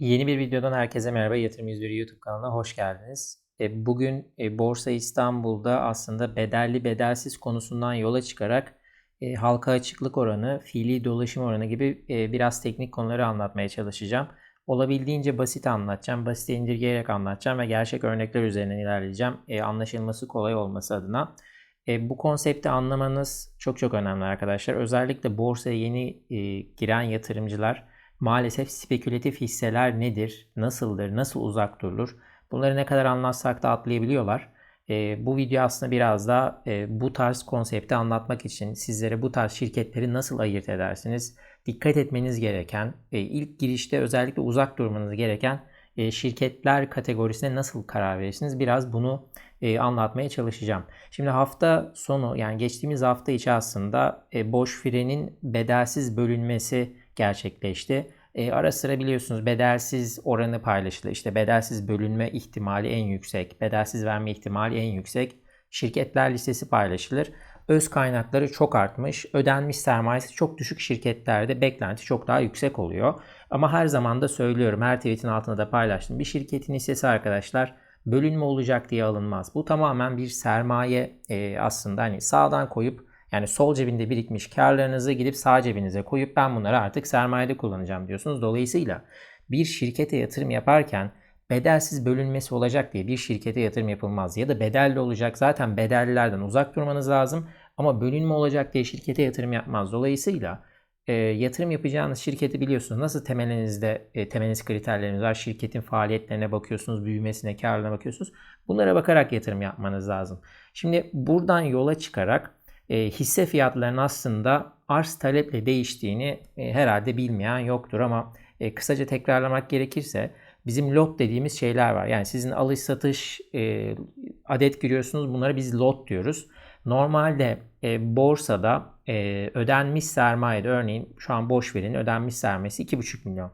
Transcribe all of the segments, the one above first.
Yeni bir videodan herkese merhaba. Yatırım 101 YouTube kanalına hoş geldiniz. E, Bugün e, Borsa İstanbul'da aslında bedelli bedelsiz konusundan yola çıkarak e, halka açıklık oranı, fiili dolaşım oranı gibi biraz teknik konuları anlatmaya çalışacağım. Olabildiğince basit anlatacağım, basite indirgeyerek anlatacağım ve gerçek örnekler üzerinden ilerleyeceğim. Anlaşılması kolay olması adına. Bu konsepti anlamanız çok çok önemli arkadaşlar. Özellikle borsaya yeni giren yatırımcılar maalesef spekülatif hisseler nedir, nasıldır, nasıl uzak durulur bunları ne kadar anlatsak da atlayabiliyorlar. E, bu video aslında biraz da e, bu tarz konsepti anlatmak için sizlere bu tarz şirketleri nasıl ayırt edersiniz, dikkat etmeniz gereken, e, ilk girişte özellikle uzak durmanız gereken e, şirketler kategorisine nasıl karar verirsiniz? Biraz bunu e, anlatmaya çalışacağım. Şimdi hafta sonu yani geçtiğimiz hafta içi aslında e, boş frenin bedelsiz bölünmesi gerçekleşti. E, ara sıra biliyorsunuz bedelsiz oranı paylaşılır. İşte bedelsiz bölünme ihtimali en yüksek, bedelsiz verme ihtimali en yüksek şirketler listesi paylaşılır. Öz kaynakları çok artmış, ödenmiş sermayesi çok düşük şirketlerde beklenti çok daha yüksek oluyor. Ama her zaman da söylüyorum, her tweetin altında da paylaştım. Bir şirketin hissesi arkadaşlar bölünme olacak diye alınmaz. Bu tamamen bir sermaye e, aslında hani sağdan koyup yani sol cebinde birikmiş karlarınızı gidip sağ cebinize koyup ben bunları artık sermayede kullanacağım diyorsunuz. Dolayısıyla bir şirkete yatırım yaparken bedelsiz bölünmesi olacak diye bir şirkete yatırım yapılmaz. Ya da bedelli olacak zaten bedellilerden uzak durmanız lazım. Ama bölünme olacak diye şirkete yatırım yapmaz. Dolayısıyla e, yatırım yapacağınız şirketi biliyorsunuz. Nasıl temelinizde e, temeliniz kriterleriniz var. Şirketin faaliyetlerine bakıyorsunuz, büyümesine, karlarına bakıyorsunuz. Bunlara bakarak yatırım yapmanız lazım. Şimdi buradan yola çıkarak e, hisse fiyatlarının aslında arz taleple değiştiğini e, herhalde bilmeyen yoktur ama e, kısaca tekrarlamak gerekirse bizim lot dediğimiz şeyler var. Yani sizin alış satış e, adet giriyorsunuz bunlara biz lot diyoruz. Normalde e, borsada e, ödenmiş sermayede örneğin şu an boş verin ödenmiş sermayesi 2,5 milyon.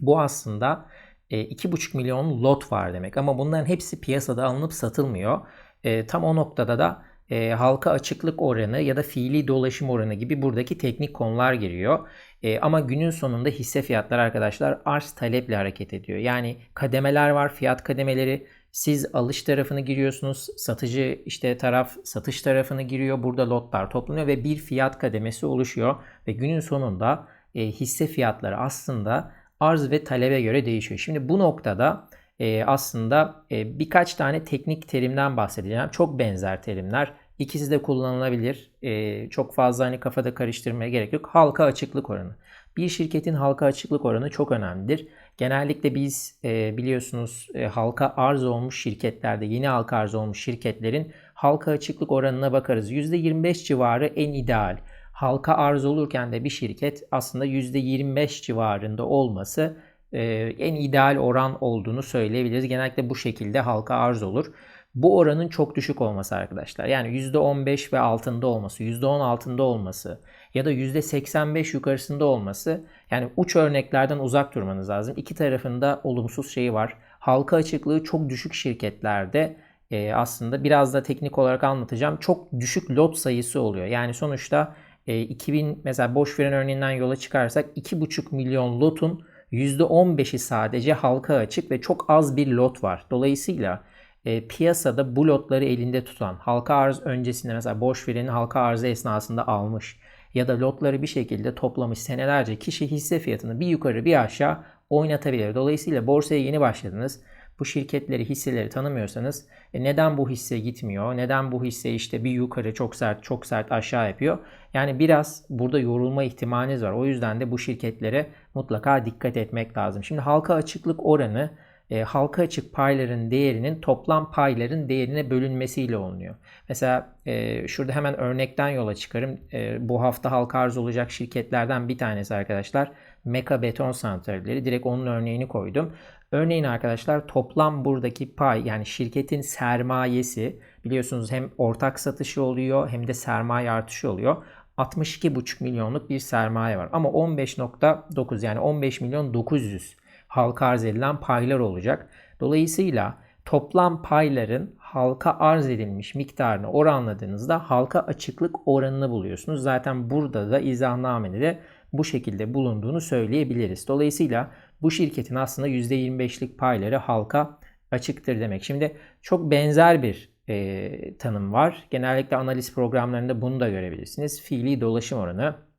Bu aslında e, 2,5 milyon lot var demek ama bunların hepsi piyasada alınıp satılmıyor. E, tam o noktada da e, halka açıklık oranı ya da fiili dolaşım oranı gibi buradaki teknik konular giriyor. E, ama günün sonunda hisse fiyatları arkadaşlar arz taleple hareket ediyor. Yani kademeler var, fiyat kademeleri. Siz alış tarafını giriyorsunuz, satıcı işte taraf satış tarafını giriyor. Burada lotlar toplanıyor ve bir fiyat kademesi oluşuyor ve günün sonunda e, hisse fiyatları aslında arz ve talebe göre değişiyor. Şimdi bu noktada e, aslında e, birkaç tane teknik terimden bahsedeceğim. Çok benzer terimler. İkisi de kullanılabilir. E, çok fazla hani kafada karıştırmaya gerek yok. Halka açıklık oranı. Bir şirketin halka açıklık oranı çok önemlidir. Genellikle biz e, biliyorsunuz e, halka arz olmuş şirketlerde, yeni halka arz olmuş şirketlerin halka açıklık oranına bakarız. %25 civarı en ideal. Halka arz olurken de bir şirket aslında %25 civarında olması e, en ideal oran olduğunu söyleyebiliriz. Genellikle bu şekilde halka arz olur. Bu oranın çok düşük olması arkadaşlar. Yani %15 ve altında olması, %10 altında olması ya da %85 yukarısında olması yani uç örneklerden uzak durmanız lazım. İki tarafında olumsuz şeyi var. Halka açıklığı çok düşük şirketlerde e, aslında biraz da teknik olarak anlatacağım. Çok düşük lot sayısı oluyor. Yani sonuçta e, 2000 mesela boş veren örneğinden yola çıkarsak 2,5 milyon lotun %15'i sadece halka açık ve çok az bir lot var. Dolayısıyla e, piyasada bu lotları elinde tutan, halka arz öncesinde mesela boş vereni halka arzı esnasında almış ya da lotları bir şekilde toplamış senelerce kişi hisse fiyatını bir yukarı bir aşağı oynatabilir. Dolayısıyla borsaya yeni başladınız. Bu şirketleri, hisseleri tanımıyorsanız e neden bu hisse gitmiyor? Neden bu hisse işte bir yukarı çok sert, çok sert aşağı yapıyor? Yani biraz burada yorulma ihtimaliniz var. O yüzden de bu şirketlere mutlaka dikkat etmek lazım. Şimdi halka açıklık oranı e, halka açık payların değerinin toplam payların değerine bölünmesiyle olunuyor. Mesela e, şurada hemen örnekten yola çıkarım. E, bu hafta halka arz olacak şirketlerden bir tanesi arkadaşlar. Meka Beton Santralleri. Direkt onun örneğini koydum. Örneğin arkadaşlar toplam buradaki pay yani şirketin sermayesi biliyorsunuz hem ortak satışı oluyor hem de sermaye artışı oluyor. 62,5 milyonluk bir sermaye var. Ama 15.9 yani 15 milyon 900 halka arz edilen paylar olacak. Dolayısıyla toplam payların halka arz edilmiş miktarını oranladığınızda halka açıklık oranını buluyorsunuz. Zaten burada da izahnamede de bu şekilde bulunduğunu söyleyebiliriz. Dolayısıyla bu şirketin aslında %25'lik payları halka açıktır demek. Şimdi çok benzer bir e, tanım var. Genellikle analiz programlarında bunu da görebilirsiniz. Fiili dolaşım oranı.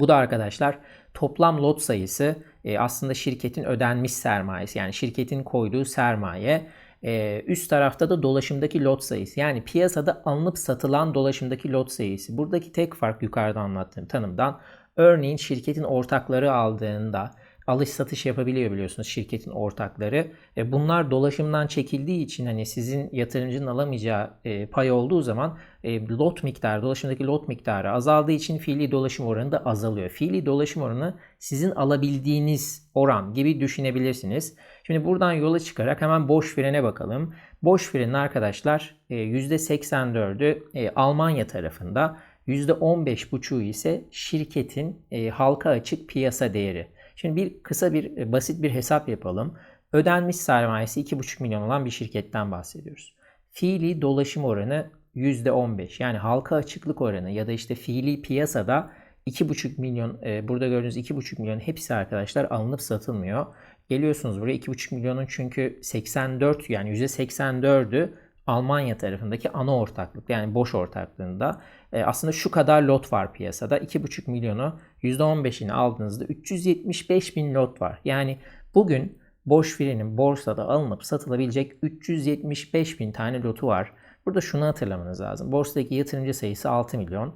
Bu da arkadaşlar toplam lot sayısı e, aslında şirketin ödenmiş sermayesi yani şirketin koyduğu sermaye. E, üst tarafta da dolaşımdaki lot sayısı yani piyasada alınıp satılan dolaşımdaki lot sayısı. Buradaki tek fark yukarıda anlattığım tanımdan örneğin şirketin ortakları aldığında alış satış yapabiliyor biliyorsunuz şirketin ortakları. E, bunlar dolaşımdan çekildiği için hani sizin yatırımcının alamayacağı e, pay olduğu zaman e, lot miktarı, dolaşımdaki lot miktarı azaldığı için fiili dolaşım oranı da azalıyor. Fiili dolaşım oranı sizin alabildiğiniz oran gibi düşünebilirsiniz. Şimdi buradan yola çıkarak hemen boş frene bakalım. Boş frenin arkadaşlar %84'ü Almanya tarafında, %15,5'u ise şirketin halka açık piyasa değeri. Şimdi bir kısa bir e, basit bir hesap yapalım. Ödenmiş sermayesi 2,5 milyon olan bir şirketten bahsediyoruz. Fiili dolaşım oranı %15 yani halka açıklık oranı ya da işte fiili piyasada 2,5 milyon e, burada gördüğünüz 2,5 milyon hepsi arkadaşlar alınıp satılmıyor. Geliyorsunuz buraya 2,5 milyonun çünkü 84 yani %84'ü Almanya tarafındaki ana ortaklık yani boş ortaklığında e, aslında şu kadar lot var piyasada. 2,5 milyonu %15'ini aldığınızda 375 bin lot var. Yani bugün boş frenin borsada alınıp satılabilecek 375 bin tane lotu var. Burada şunu hatırlamanız lazım. Borsadaki yatırımcı sayısı 6 milyon.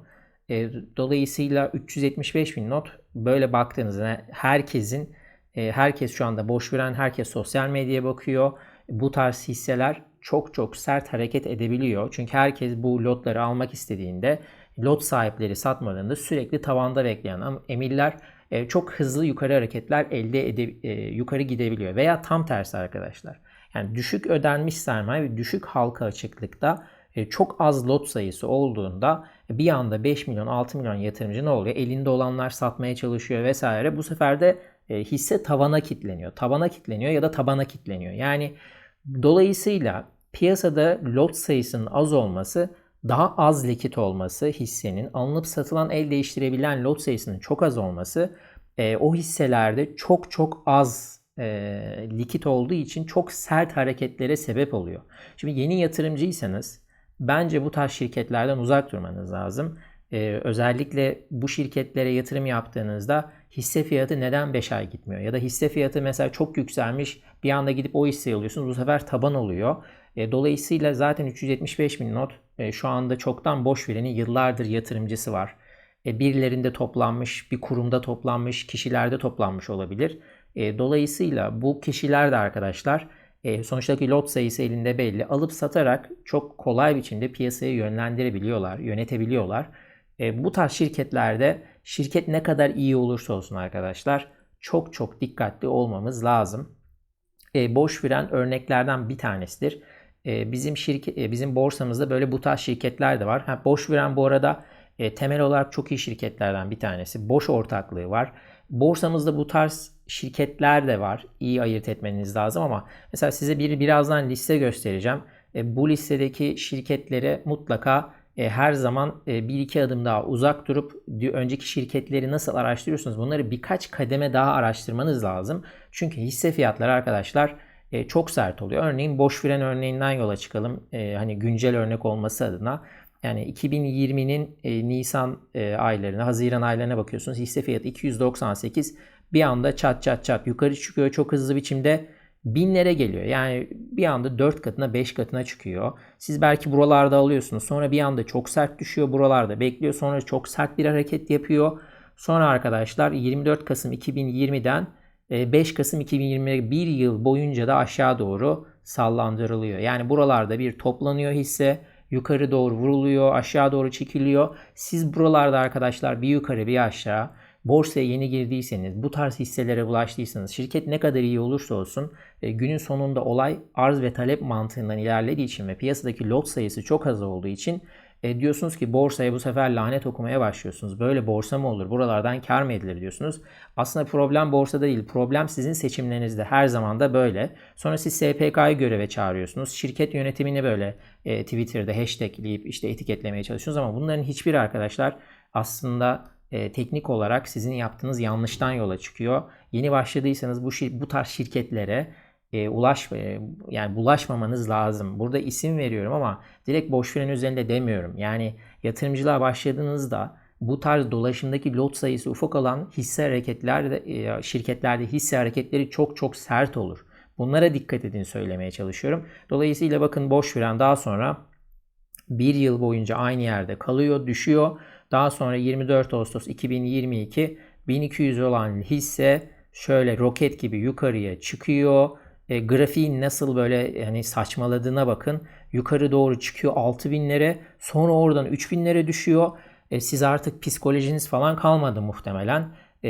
E, dolayısıyla 375 bin not böyle baktığınızda herkesin e, herkes şu anda boş veren herkes sosyal medyaya bakıyor. Bu tarz hisseler çok çok sert hareket edebiliyor. Çünkü herkes bu lotları almak istediğinde lot sahipleri satmadığında sürekli tavanda bekleyen emirler e, çok hızlı yukarı hareketler elde ede, e, yukarı gidebiliyor. Veya tam tersi arkadaşlar. Yani düşük ödenmiş sermaye ve düşük halka açıklıkta e, çok az lot sayısı olduğunda bir anda 5 milyon 6 milyon yatırımcı ne oluyor? Elinde olanlar satmaya çalışıyor vesaire. Bu sefer de hisse tavana kitleniyor. Tavana kitleniyor ya da tabana kitleniyor. Yani dolayısıyla piyasada lot sayısının az olması daha az likit olması hissenin alınıp satılan el değiştirebilen lot sayısının çok az olması e, o hisselerde çok çok az e, likit olduğu için çok sert hareketlere sebep oluyor. Şimdi yeni yatırımcıysanız bence bu tarz şirketlerden uzak durmanız lazım. Ee, özellikle bu şirketlere yatırım yaptığınızda hisse fiyatı neden 5 ay gitmiyor? Ya da hisse fiyatı mesela çok yükselmiş bir anda gidip o hisseyi alıyorsunuz bu sefer taban oluyor. E, dolayısıyla zaten 375 bin not e, şu anda çoktan boş vereni yıllardır yatırımcısı var. E, birilerinde toplanmış, bir kurumda toplanmış, kişilerde toplanmış olabilir. Dolayısıyla bu kişiler de arkadaşlar sonuçtaki lot sayısı elinde belli. Alıp satarak çok kolay biçimde piyasayı yönlendirebiliyorlar, yönetebiliyorlar. Bu tarz şirketlerde şirket ne kadar iyi olursa olsun arkadaşlar çok çok dikkatli olmamız lazım. Boş fren örneklerden bir tanesidir. Ee, bizim şirket e, bizim borsamızda böyle bu tarz şirketler de var. Ha, boş veren bu arada e, temel olarak çok iyi şirketlerden bir tanesi. Boş ortaklığı var. Borsamızda bu tarz şirketler de var. İyi ayırt etmeniz lazım ama mesela size bir birazdan liste göstereceğim. E, bu listedeki şirketlere mutlaka e, her zaman e, bir iki adım daha uzak durup önceki şirketleri nasıl araştırıyorsunuz bunları birkaç kademe daha araştırmanız lazım. Çünkü hisse fiyatları arkadaşlar e, çok sert oluyor. Örneğin boş fren örneğinden yola çıkalım. E, hani güncel örnek olması adına. Yani 2020'nin e, Nisan e, aylarına, Haziran aylarına bakıyorsunuz. Hisse fiyatı 298 bir anda çat çat çat yukarı çıkıyor çok hızlı biçimde binlere geliyor. Yani bir anda 4 katına 5 katına çıkıyor. Siz belki buralarda alıyorsunuz. Sonra bir anda çok sert düşüyor buralarda bekliyor. Sonra çok sert bir hareket yapıyor. Sonra arkadaşlar 24 Kasım 2020'den 5 ee, Kasım 2020'de bir yıl boyunca da aşağı doğru sallandırılıyor. Yani buralarda bir toplanıyor hisse yukarı doğru vuruluyor, aşağı doğru çekiliyor. Siz buralarda arkadaşlar bir yukarı bir aşağı borsaya yeni girdiyseniz, bu tarz hisselere bulaştıysanız, şirket ne kadar iyi olursa olsun e, günün sonunda olay arz ve talep mantığından ilerlediği için ve piyasadaki lot sayısı çok az olduğu için e, diyorsunuz ki borsaya bu sefer lanet okumaya başlıyorsunuz. Böyle borsa mı olur? Buralardan kar mı edilir diyorsunuz. Aslında problem borsada değil. Problem sizin seçimlerinizde. Her zaman da böyle. Sonra siz SPK'yı göreve çağırıyorsunuz. Şirket yönetimini böyle e, Twitter'da hashtagleyip işte etiketlemeye çalışıyorsunuz ama bunların hiçbir arkadaşlar aslında e, teknik olarak sizin yaptığınız yanlıştan yola çıkıyor. Yeni başladıysanız bu şir- bu tarz şirketlere e, ulaş e, yani bulaşmamanız lazım. Burada isim veriyorum ama direkt boş veren üzerinde demiyorum. Yani yatırımcılığa başladığınızda bu tarz dolaşımdaki lot sayısı ufak olan hisse hareketlerde e, şirketlerde hisse hareketleri çok çok sert olur. Bunlara dikkat edin söylemeye çalışıyorum. Dolayısıyla bakın boş veren daha sonra bir yıl boyunca aynı yerde kalıyor, düşüyor. Daha sonra 24 Ağustos 2022 1200 olan hisse şöyle roket gibi yukarıya çıkıyor. E, grafiğin nasıl böyle hani saçmaladığına bakın. Yukarı doğru çıkıyor 6000'lere. Sonra oradan 3000'lere düşüyor. E, siz artık psikolojiniz falan kalmadı muhtemelen. E,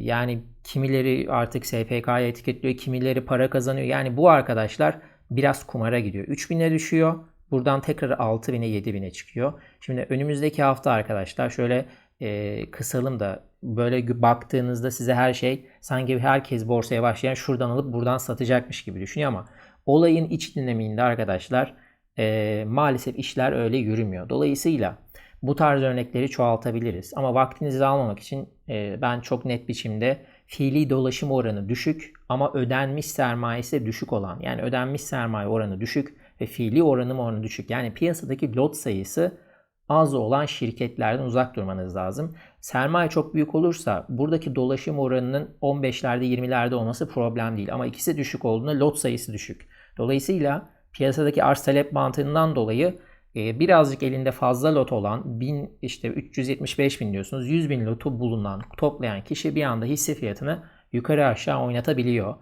yani kimileri artık SPK'ya etiketliyor, kimileri para kazanıyor. Yani bu arkadaşlar biraz kumara gidiyor. 3000'e düşüyor. Buradan tekrar 6000'e 7000'e çıkıyor. Şimdi önümüzdeki hafta arkadaşlar şöyle e, kısalım da böyle baktığınızda size her şey sanki herkes borsaya başlayan şuradan alıp buradan satacakmış gibi düşünüyor ama olayın iç dinamiğinde arkadaşlar e, maalesef işler öyle yürümüyor. Dolayısıyla bu tarz örnekleri çoğaltabiliriz. Ama vaktinizi almamak için e, ben çok net biçimde fiili dolaşım oranı düşük ama ödenmiş sermayesi düşük olan yani ödenmiş sermaye oranı düşük ve fiili oranım oranı düşük. Yani piyasadaki lot sayısı az olan şirketlerden uzak durmanız lazım. Sermaye çok büyük olursa buradaki dolaşım oranının 15'lerde 20'lerde olması problem değil. Ama ikisi düşük olduğunda lot sayısı düşük. Dolayısıyla piyasadaki arz talep mantığından dolayı e, birazcık elinde fazla lot olan 1000 işte 375 bin diyorsunuz 100 bin lotu bulunan toplayan kişi bir anda hisse fiyatını yukarı aşağı oynatabiliyor.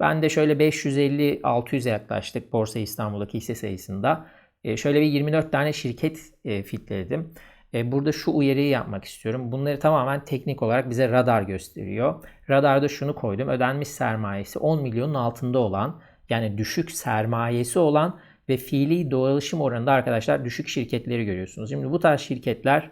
Ben de şöyle 550-600'e yaklaştık Borsa İstanbul'daki hisse sayısında. E, şöyle bir 24 tane şirket e, fitledim. E, burada şu uyarıyı yapmak istiyorum. Bunları tamamen teknik olarak bize radar gösteriyor. Radarda şunu koydum. Ödenmiş sermayesi 10 milyonun altında olan yani düşük sermayesi olan ve fiili dolaşım oranında arkadaşlar düşük şirketleri görüyorsunuz. Şimdi bu tarz şirketler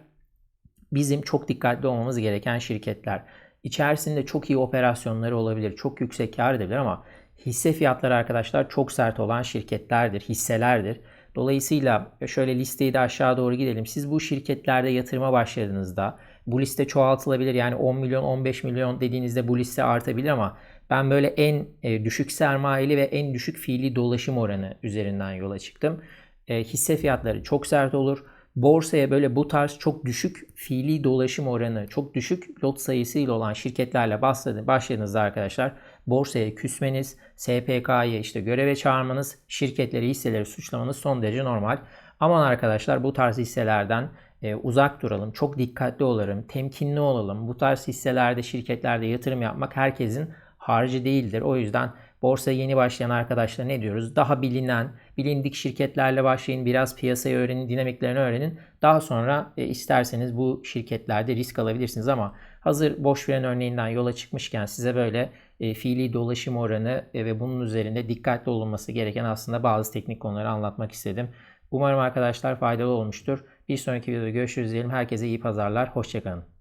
bizim çok dikkatli olmamız gereken şirketler. İçerisinde çok iyi operasyonları olabilir, çok yüksek kar edebilir ama hisse fiyatları arkadaşlar çok sert olan şirketlerdir, hisselerdir. Dolayısıyla şöyle listeyi de aşağı doğru gidelim. Siz bu şirketlerde yatırıma başladığınızda bu liste çoğaltılabilir. Yani 10 milyon 15 milyon dediğinizde bu liste artabilir ama ben böyle en e, düşük sermayeli ve en düşük fiili dolaşım oranı üzerinden yola çıktım. E, hisse fiyatları çok sert olur. Borsaya böyle bu tarz çok düşük fiili dolaşım oranı, çok düşük lot sayısıyla olan şirketlerle başladığınızda arkadaşlar borsaya küsmeniz, SPK'yı işte göreve çağırmanız, şirketleri, hisseleri suçlamanız son derece normal. Aman arkadaşlar bu tarz hisselerden e, uzak duralım, çok dikkatli olalım, temkinli olalım. Bu tarz hisselerde, şirketlerde yatırım yapmak herkesin harcı değildir. O yüzden borsaya yeni başlayan arkadaşlar ne diyoruz? Daha bilinen, bilindik şirketlerle başlayın. Biraz piyasayı öğrenin, dinamiklerini öğrenin. Daha sonra e, isterseniz bu şirketlerde risk alabilirsiniz ama hazır boş veren örneğinden yola çıkmışken size böyle e, fiili dolaşım oranı e, ve bunun üzerinde dikkatli olunması gereken aslında bazı teknik konuları anlatmak istedim. Umarım arkadaşlar faydalı olmuştur. Bir sonraki videoda görüşürüz diyelim. Herkese iyi pazarlar. Hoşçakalın.